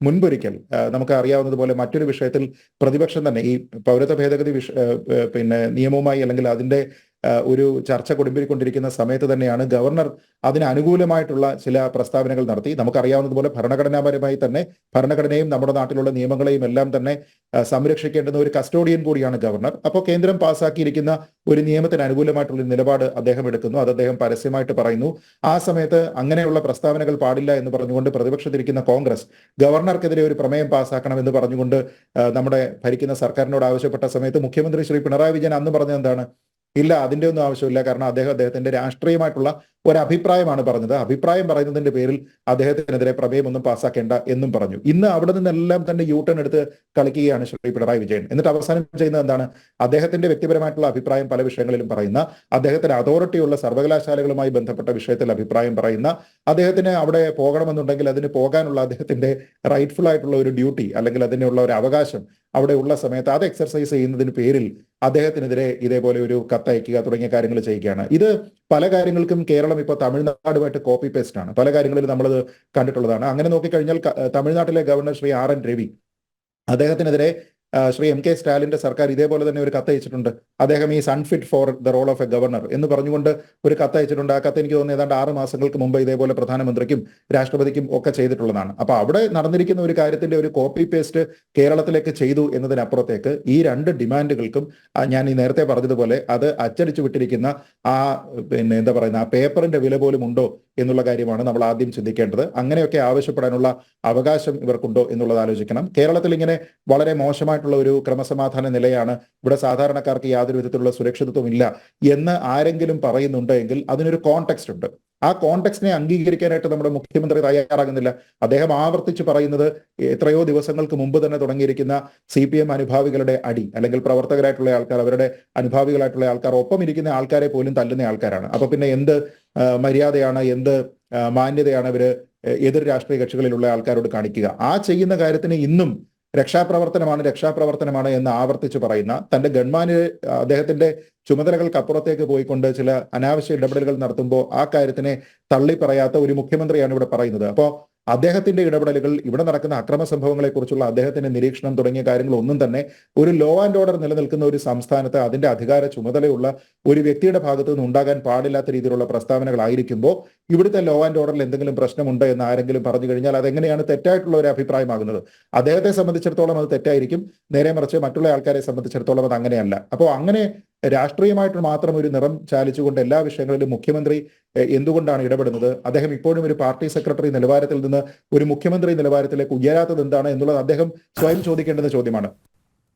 മുൻപൊരിക്കൽ നമുക്ക് അറിയാവുന്നതുപോലെ മറ്റൊരു വിഷയത്തിൽ പ്രതിപക്ഷം തന്നെ ഈ പൗരത്വ ഭേദഗതി വിഷ പിന്നെ നിയമവുമായി അല്ലെങ്കിൽ അതിന്റെ ഒരു ചർച്ച കൊടുമ്പിരിക്കൊണ്ടിരിക്കുന്ന സമയത്ത് തന്നെയാണ് ഗവർണർ അതിന് അനുകൂലമായിട്ടുള്ള ചില പ്രസ്താവനകൾ നടത്തി. നമുക്കറിയാവുന്നതുപോലെ ഭരണഘടനാപരമായി തന്നെ ഭരണഘടനയും നമ്മുടെ നാട്ടിലുള്ള നിയമങ്ങളെയും എല്ലാം തന്നെ സംരക്ഷിക്കേണ്ടുന്ന ഒരു കസ്റ്റോഡിയൻ കൂടിയാണ് ഗവർണർ. അപ്പോൾ കേന്ദ്രം പാസ്സാക്കിയിരിക്കുന്ന ഒരു നിയമത്തിന് അനുകൂലമായിട്ടുള്ള നിലപാട് അദ്ദേഹം എടുക്കുന്നു. അത് അദ്ദേഹം പരസ്യമായിട്ട് പറയുന്നു. ആ സമയത്ത് അങ്ങനെയുള്ള പ്രസ്താവനകൾ പാടില്ല എന്ന് പറഞ്ഞുകൊണ്ട് പ്രതിപക്ഷത്തിരിക്കുന്ന കോൺഗ്രസ് ഗവർണർക്കെതിരെ ഒരു പ്രമേയം പാസ്സാക്കണം എന്ന് പറഞ്ഞുകൊണ്ട് നമ്മുടെ ഭരിക്കുന്ന സർക്കാരിനോട് ആവശ്യപ്പെട്ട സമയത്ത് മുഖ്യമന്ത്രി ശ്രീ പിണറായി വിജയൻ അന്ന് പറഞ്ഞത് എന്താണ്? ഇല്ല അതിന്റെ ഒന്നും ആവശ്യമില്ല. കാരണം അദ്ദേഹം അദ്ദേഹത്തിന്റെ രാഷ്ട്രീയമായിട്ടുള്ള ഒരു അഭിപ്രായമാണ് പറഞ്ഞത്. അഭിപ്രായം പറയുന്നതിന്റെ പേരിൽ അദ്ദേഹത്തിനെതിരെ പ്രമേയമൊന്നും പാസ്സാക്കേണ്ട എന്നും പറഞ്ഞു. ഇന്ന് അവിടെ നിന്നെല്ലാം തന്നെ യൂ ടേൺ എടുത്ത് കളിക്കുകയാണ് ശ്രീ പിണറായി വിജയൻ. എന്നിട്ട് അവസാനം ചെയ്യുന്നത് എന്താണ്? അദ്ദേഹത്തിന്റെ വ്യക്തിപരമായിട്ടുള്ള അഭിപ്രായം പല വിഷയങ്ങളിലും പറയുന്ന അദ്ദേഹത്തിന് അതോറിറ്റിയുള്ള സർവകലാശാലകളുമായി ബന്ധപ്പെട്ട വിഷയത്തിൽ അഭിപ്രായം പറയുന്ന അദ്ദേഹത്തിന് അവിടെ പോകണമെന്നുണ്ടെങ്കിൽ അതിന് പോകാനുള്ള അദ്ദേഹത്തിന്റെ റൈറ്റ്ഫുൾ ആയിട്ടുള്ള ഒരു ഡ്യൂട്ടി അല്ലെങ്കിൽ അതിനുള്ള ഒരു അവകാശം അവിടെ ഉള്ള സമയത്ത് അത് എക്സർസൈസ് ചെയ്യുന്നതിന് പേരിൽ അദ്ദേഹത്തിനെതിരെ ഇതേപോലെ ഒരു കത്തയക്കുക തുടങ്ങിയ കാര്യങ്ങൾ ചെയ്യുകയാണ്. ഇത് പല കാര്യങ്ങൾക്കും കേരളം ഇപ്പോൾ തമിഴ്നാടുമായിട്ട് കോപ്പി പേസ്റ്റ് ആണ്. പല കാര്യങ്ങളിൽ നമ്മളത് കണ്ടിട്ടുള്ളതാണ്. അങ്ങനെ നോക്കിക്കഴിഞ്ഞാൽ തമിഴ്നാട്ടിലെ governor Shri R N Ravi അദ്ദേഹത്തിനെതിരെ ശ്രീ എം കെ സ്റ്റാലിന്റെ സർക്കാർ ഇതേപോലെ തന്നെ ഒരു കത്ത് അയച്ചിട്ടുണ്ട്. അദ്ദേഹം ഈ unfit for the role of a governor എന്ന് പറഞ്ഞുകൊണ്ട് ഒരു കത്ത് അയച്ചിട്ടുണ്ട്. ആ കത്ത് എനിക്ക് തോന്നുന്നു ഏതാണ്ട് ആറ് മാസങ്ങൾക്ക് മുമ്പ് ഇതേപോലെ പ്രധാനമന്ത്രിക്കും രാഷ്ട്രപതിക്കും ഒക്കെ ചെയ്തിട്ടുള്ളതാണ്. അപ്പൊ അവിടെ നടന്നിരിക്കുന്ന ഒരു കാര്യത്തിന്റെ ഒരു കോപ്പി പേസ്റ്റ് കേരളത്തിലേക്ക് ചെയ്തു എന്നതിനപ്പുറത്തേക്ക് ഈ രണ്ട് ഡിമാൻഡുകൾക്കും ഞാൻ ഈ നേരത്തെ പറഞ്ഞതുപോലെ അത് അച്ചടിച്ചു വിട്ടിരിക്കുന്ന ആ പിന്നെ എന്താ പറയുന്ന ആ പേപ്പറിന്റെ വില പോലും ഉണ്ടോ എന്നുള്ള കാര്യമാണ് നമ്മൾ ആദ്യം ചിന്തിക്കേണ്ടത്. അങ്ങനെയൊക്കെ ആവശ്യപ്പെടാനുള്ള അവകാശം ഇവർക്കുണ്ടോ എന്നുള്ളത് ആലോചിക്കണം. കേരളത്തിൽ ഇങ്ങനെ വളരെ മോശമായിട്ടുള്ള ഒരു ക്രമസമാധാന നിലയാണ് ഇവിടെ സാധാരണക്കാർക്ക് യാതൊരു വിധത്തിലുള്ള സുരക്ഷിതത്വം ഇല്ല എന്ന് ആരെങ്കിലും പറയുന്നുണ്ടെങ്കിൽ അതിനൊരു കോണ്ടെക്സ്റ്റ് ഉണ്ട്. ആ കോണ്ടെക്സ്റ്റിനെ അംഗീകരിക്കാനായിട്ട് നമ്മുടെ മുഖ്യമന്ത്രി തയ്യാറാകുന്നില്ല. അദ്ദേഹം ആവർത്തിച്ച് പറയുന്നത് എത്രയോ ദിവസങ്ങൾക്ക് മുമ്പ് തന്നെ തുടങ്ങിയിരിക്കുന്ന സി പി എം അനുഭാവികളുടെ അടി അല്ലെങ്കിൽ പ്രവർത്തകരായിട്ടുള്ള ആൾക്കാർ അവരുടെ അനുഭാവികളായിട്ടുള്ള ആൾക്കാർ ഒപ്പം ഇരിക്കുന്ന ആൾക്കാരെ പോലും തല്ലുന്ന ആൾക്കാരാണ്. അപ്പൊ പിന്നെ എന്ത് മര്യാദയാണ് എന്ത് മാന്യതയാണ് ഇവർ എതിർ രാഷ്ട്രീയ കക്ഷികളിലുള്ള ആൾക്കാരോട് കാണിക്കുക. ആ ചെയ്യുന്ന കാര്യത്തിന് ഇന്നും രക്ഷാപ്രവർത്തനമാണ് രക്ഷാപ്രവർത്തനമാണ് എന്ന് ആവർത്തിച്ച് പറയുന്ന തന്റെ ഗൺമാന് അദ്ദേഹത്തിന്റെ ചുമതലകൾക്ക് അപ്പുറത്തേക്ക് പോയിക്കൊണ്ട് ചില അനാവശ്യ ഇടപെടലുകൾ നടത്തുമ്പോൾ ആ കാര്യത്തിനെ തള്ളി പറയാത്ത ഒരു മുഖ്യമന്ത്രിയാണ് ഇവിടെ പറയുന്നത്. അപ്പോൾ അദ്ദേഹത്തിന്റെ ഇടപെടലുകൾ ഇവിടെ നടക്കുന്ന അക്രമ സംഭവങ്ങളെ കുറിച്ചുള്ള അദ്ദേഹത്തിന്റെ നിരീക്ഷണം തുടങ്ങിയ കാര്യങ്ങൾ ഒന്നും തന്നെ ഒരു ലോ ആൻഡ് ഓർഡർ നിലനിൽക്കുന്ന ഒരു സംസ്ഥാനത്ത് അതിന്റെ അധികാര ചുമതലയുള്ള ഒരു വ്യക്തിയുടെ ഭാഗത്തു നിന്ന് ഉണ്ടാകാൻ പാടില്ലാത്ത രീതിയിലുള്ള പ്രസ്താവനകളായിരിക്കുമ്പോൾ ഇവിടുത്തെ ലോ ആൻഡ് ഓർഡറിൽ എന്തെങ്കിലും പ്രശ്നമുണ്ട് എന്ന് ആരെങ്കിലും പറഞ്ഞു കഴിഞ്ഞാൽ അതെങ്ങനെയാണ് തെറ്റായിട്ടുള്ള ഒരു അഭിപ്രായമാകുന്നത്? അദ്ദേഹത്തെ സംബന്ധിച്ചിടത്തോളം അത് തെറ്റായിരിക്കും. നേരെ മറിച്ച് മറ്റുള്ള ആൾക്കാരെ സംബന്ധിച്ചിടത്തോളം അത് അങ്ങനെയല്ല. അപ്പോൾ അങ്ങനെ രാഷ്ട്രീയമായിട്ട് മാത്രം ഒരു നിറം ചാലിച്ചുകൊണ്ട് എല്ലാ വിഷയങ്ങളിലും മുഖ്യമന്ത്രി എന്തുകൊണ്ടാണ് ഇടപെടുന്നത്? അദ്ദേഹം ഇപ്പോഴും ഒരു പാർട്ടി സെക്രട്ടറി നിലവാരത്തിൽ നിന്ന് ഒരു മുഖ്യമന്ത്രി നിലവാരത്തിലേക്ക് ഉയരാത്തത് എന്താണ് എന്നുള്ളത് അദ്ദേഹം സ്വയം ചോദിക്കേണ്ടുന്ന ചോദ്യമാണ്.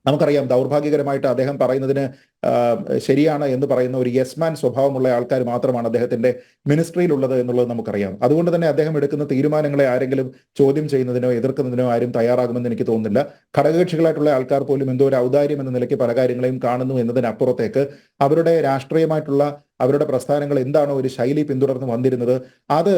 നമുക്കറിയാം ദൗർഭാഗ്യകരമായിട്ട് അദ്ദേഹം പറയുന്നതിന് ശരിയാണ് എന്ന് പറയുന്ന ഒരു യെസ്മാൻ സ്വഭാവമുള്ള ആൾക്കാർ മാത്രമാണ് അദ്ദേഹത്തിന്റെ മിനിസ്ട്രിയിലുള്ളത് എന്നുള്ളത് നമുക്കറിയാം. അതുകൊണ്ട് തന്നെ അദ്ദേഹം എടുക്കുന്ന തീരുമാനങ്ങളെ ആരെങ്കിലും ചോദ്യം ചെയ്യുന്നതിനോ എതിർക്കുന്നതിനോ ആരും തയ്യാറാകുമെന്ന് എനിക്ക് തോന്നുന്നില്ല. ഘടകകക്ഷികളായിട്ടുള്ള ആൾക്കാർ പോലും എന്തോ ഒരു ഔദാര്യം എന്ന നിലയ്ക്ക് പല കാര്യങ്ങളെയും കാണുന്നു എന്നതിനപ്പുറത്തേക്ക് അവരുടെ രാഷ്ട്രീയമായിട്ടുള്ള അവരുടെ പ്രസ്ഥാനങ്ങൾ എന്താണോ ഒരു ശൈലി പിന്തുടർന്ന് വന്നിരുന്നത് അത്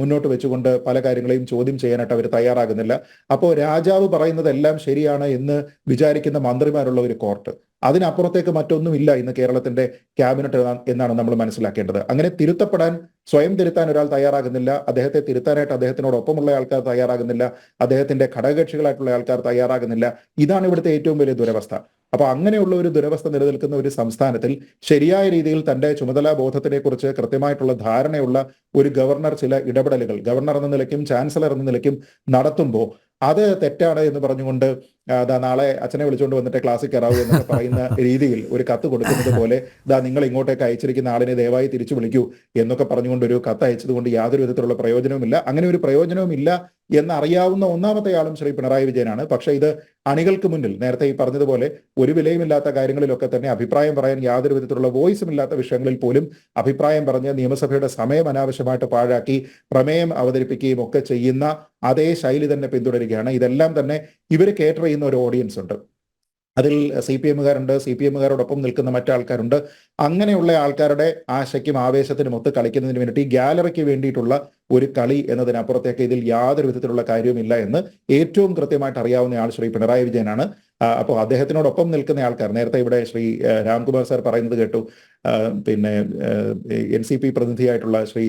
മുന്നോട്ട് വെച്ചുകൊണ്ട് പല കാര്യങ്ങളെയും ചോദ്യം ചെയ്യാനായിട്ട് അവർ തയ്യാറാകുന്നില്ല. അപ്പോൾ രാജാവ് പറയുന്നതെല്ലാം ശരിയാണ് എന്ന് വിചാരിക്കുന്ന മന്ത്രിമാരുള്ള ഒരു കോർട്ട്. അതിനപ്പുറത്തേക്ക് മറ്റൊന്നുമില്ല ഇന്ന് കേരളത്തിന്റെ ക്യാബിനറ്റ് എന്നാണ് നമ്മൾ മനസ്സിലാക്കേണ്ടത്. അങ്ങനെ തിരുത്തപ്പെടാൻ സ്വയം തിരുത്താൻ ഒരാൾ തയ്യാറാകുന്നില്ല. അദ്ദേഹത്തെ തിരുത്താനായിട്ട് അദ്ദേഹത്തിനോടൊപ്പമുള്ള ആൾക്കാർ തയ്യാറാകുന്നില്ല. അദ്ദേഹത്തിന്റെ ഘടകകക്ഷികളായിട്ടുള്ള ആൾക്കാർ തയ്യാറാകുന്നില്ല. ഇതാണ് ഇവിടുത്തെ ഏറ്റവും വലിയ ദുരവസ്ഥ. അപ്പൊ അങ്ങനെയുള്ള ഒരു ദുരവസ്ഥ നിലനിൽക്കുന്ന ഒരു സംസ്ഥാനത്തിൽ ശരിയായ രീതിയിൽ തന്റെ ചുമതലാ ബോധത്തിനെ കുറിച്ച് കൃത്യമായിട്ടുള്ള ധാരണയുള്ള ഒരു ഗവർണർ ചില ഇടപെടലുകൾ ഗവർണർ എന്ന നിലയ്ക്കും ചാൻസലർ എന്ന നിലയ്ക്കും നടത്തുമ്പോൾ അത് തെറ്റാണ് എന്ന് പറഞ്ഞുകൊണ്ട് ദാ നാളെ അച്ഛനെ വിളിച്ചുകൊണ്ട് വന്നിട്ട് ക്ലാസ്സിൽ കയറാവൂ എന്നൊക്കെ പറയുന്ന രീതിയിൽ ഒരു കത്ത് കൊടുക്കുന്നത് പോലെ ദാ നിങ്ങൾ ഇങ്ങോട്ടേക്ക് അയച്ചിരിക്കുന്ന ആളിനെ ദയവായി തിരിച്ചു വിളിക്കൂ എന്നൊക്കെ പറഞ്ഞുകൊണ്ട് ഒരു കത്ത് അയച്ചത് കൊണ്ട് യാതൊരു വിധത്തിലുള്ള പ്രയോജനവുമില്ല. അങ്ങനെ ഒരു പ്രയോജനവുമില്ല എന്നറിയാവുന്ന ഒന്നാമത്തെ ആളും ശ്രീ പിണറായി വിജയനാണ്. പക്ഷെ ഇത് അണികൾക്ക് മുന്നിൽ നേരത്തെ ഈ പറഞ്ഞതുപോലെ ഒരു വിലയുമില്ലാത്ത കാര്യങ്ങളിലൊക്കെ തന്നെ അഭിപ്രായം പറയാൻ യാതൊരു വിധത്തിലുള്ള വോയിസും ഇല്ലാത്ത വിഷയങ്ങളിൽ പോലും അഭിപ്രായം പറഞ്ഞ് നിയമസഭയുടെ സമയം അനാവശ്യമായിട്ട് പാഴാക്കി പ്രമേയം അവതരിപ്പിക്കുകയും ഒക്കെ ചെയ്യുന്ന അതേ ശൈലി തന്നെ പിന്തുടരുകയാണ്. ഇതെല്ലാം തന്നെ ഇവർ കേറ്റർ ചെയ്യുന്ന ഒരു ഓഡിയൻസ് ഉണ്ട്. അതിൽ സി പി എമ്മുകാരുണ്ട് സി പി എമ്മുകാരോടൊപ്പം നിൽക്കുന്ന മറ്റാൾക്കാരുണ്ട്. അങ്ങനെയുള്ള ആൾക്കാരുടെ ആശയ്ക്കും ആവേശത്തിനും ഒത്ത് കളിക്കുന്നതിന് വേണ്ടിയിട്ട് ഈ ഗാലറിക്ക് വേണ്ടിയിട്ടുള്ള ഒരു കളി എന്നതിനപ്പുറത്തേക്ക് ഇതിൽ യാതൊരു വിധത്തിലുള്ള കാര്യവുമില്ല എന്ന് ഏറ്റവും കൃത്യമായിട്ട് അറിയാവുന്ന ആൾ ശ്രീ പിണറായി വിജയനാണ്. അപ്പോൾ അദ്ദേഹത്തിനോടൊപ്പം നിൽക്കുന്ന ആൾക്കാർ നേരത്തെ ഇവിടെ ശ്രീ രാംകുമാർ സാർ പറയുന്നത് കേട്ടു പിന്നെ എൻ സി പി പ്രതിനിധിയായിട്ടുള്ള ശ്രീ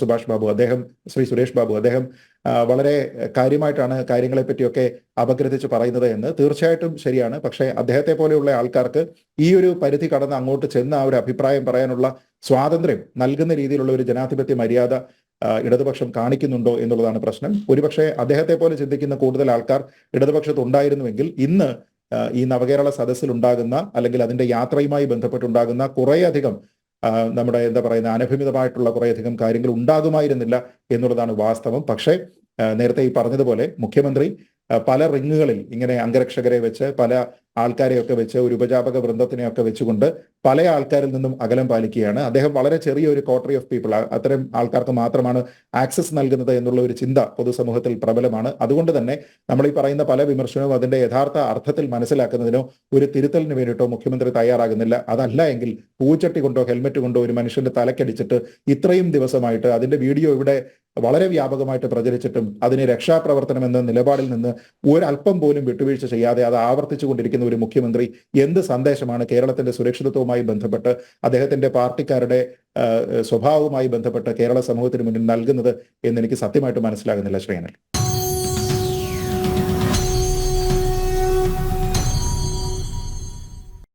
സുഭാഷ് ബാബു അദ്ദേഹം ശ്രീ സുരേഷ് ബാബു അദ്ദേഹം വളരെ കാര്യമായിട്ടാണ് കാര്യങ്ങളെ പറ്റിയൊക്കെ അപഗ്രഥിച്ച് പറയുന്നത് എന്ന് തീർച്ചയായിട്ടും ശരിയാണ്. പക്ഷേ അദ്ദേഹത്തെ പോലെയുള്ള ആൾക്കാർക്ക് ഈ ഒരു പരിധി കടന്ന് അങ്ങോട്ട് ചെന്ന് ആ ഒരു അഭിപ്രായം പറയാനുള്ള സ്വാതന്ത്ര്യം നൽകുന്ന രീതിയിലുള്ള ഒരു ജനാധിപത്യ മര്യാദ ഇടതുപക്ഷം കാണിക്കുന്നുണ്ടോ എന്നുള്ളതാണ് പ്രശ്നം. ഒരുപക്ഷെ അദ്ദേഹത്തെ പോലെ ചിന്തിക്കുന്ന കൂടുതൽ ആൾക്കാർ ഇടതുപക്ഷത്ത് ഉണ്ടായിരുന്നുവെങ്കിൽ ഇന്ന് ഈ നവകേരള സദസ്സിൽ ഉണ്ടാകുന്ന അല്ലെങ്കിൽ അതിന്റെ യാത്രയുമായി ബന്ധപ്പെട്ടുണ്ടാകുന്ന കുറേയധികം നമ്മുടെ എന്താ പറയുന്ന അനഭിമിതമായിട്ടുള്ള കുറേയധികം കാര്യങ്ങൾ ഉണ്ടാകുമായിരുന്നില്ല എന്നുള്ളതാണ് വാസ്തവം. പക്ഷേ നേരത്തെ ഈ പറഞ്ഞതുപോലെ മുഖ്യമന്ത്രി പല റിങ്ങുകളിൽ ഇങ്ങനെ അംഗരക്ഷകരെ വെച്ച് പല ആൾക്കാരെയൊക്കെ വെച്ച് ഒരു ഉപജാപക വൃന്ദത്തിനെയൊക്കെ വെച്ചുകൊണ്ട് പല ആൾക്കാരിൽ നിന്നും അകലം പാലിക്കുകയാണ്. അദ്ദേഹം വളരെ ചെറിയ ഒരു കോട്ടറി ഓഫ് പീപ്പിൾ അത്തരം ആൾക്കാർക്ക് മാത്രമാണ് ആക്സസ് നൽകുന്നത് എന്നുള്ള ഒരു ചിന്ത പൊതുസമൂഹത്തിൽ പ്രബലമാണ്. അതുകൊണ്ട് തന്നെ നമ്മൾ ഈ പറയുന്ന പല വിമർശനവും അതിന്റെ യഥാർത്ഥ അർത്ഥത്തിൽ മനസ്സിലാക്കുന്നതിനോ ഒരു തിരുത്തലിന് വേണ്ടിയിട്ടോ മുഖ്യമന്ത്രി തയ്യാറാകുന്നില്ല. അതല്ല എങ്കിൽ പൂച്ചട്ടി കൊണ്ടോ ഹെൽമെറ്റ് കൊണ്ടോ ഒരു മനുഷ്യന്റെ തലക്കടിച്ചിട്ട് ഇത്രയും ദിവസമായിട്ട് അതിന്റെ വീഡിയോ ഇവിടെ വളരെ വ്യാപകമായിട്ട് പ്രചരിച്ചിട്ടും അതിന് രക്ഷാപ്രവർത്തനം എന്ന നിലപാടിൽ നിന്ന് ഒരല്പം പോലും വിട്ടുവീഴ്ച ചെയ്യാതെ അത് ആവർത്തിച്ചു കൊണ്ടിരിക്കുന്ന ഒരു മുഖ്യമന്ത്രി എന്ത് സന്ദേശമാണ് കേരളത്തിന്റെ സുരക്ഷിതത്വവുമായി ബന്ധപ്പെട്ട് അദ്ദേഹത്തിന്റെ പാർട്ടിക്കാരുടെ സ്വഭാവവുമായി ബന്ധപ്പെട്ട് കേരള സമൂഹത്തിന് മുന്നിൽ നൽകുന്നത് എന്ന് എനിക്ക് സത്യമായിട്ട് മനസ്സിലാകുന്നില്ല ശ്രീയനൽ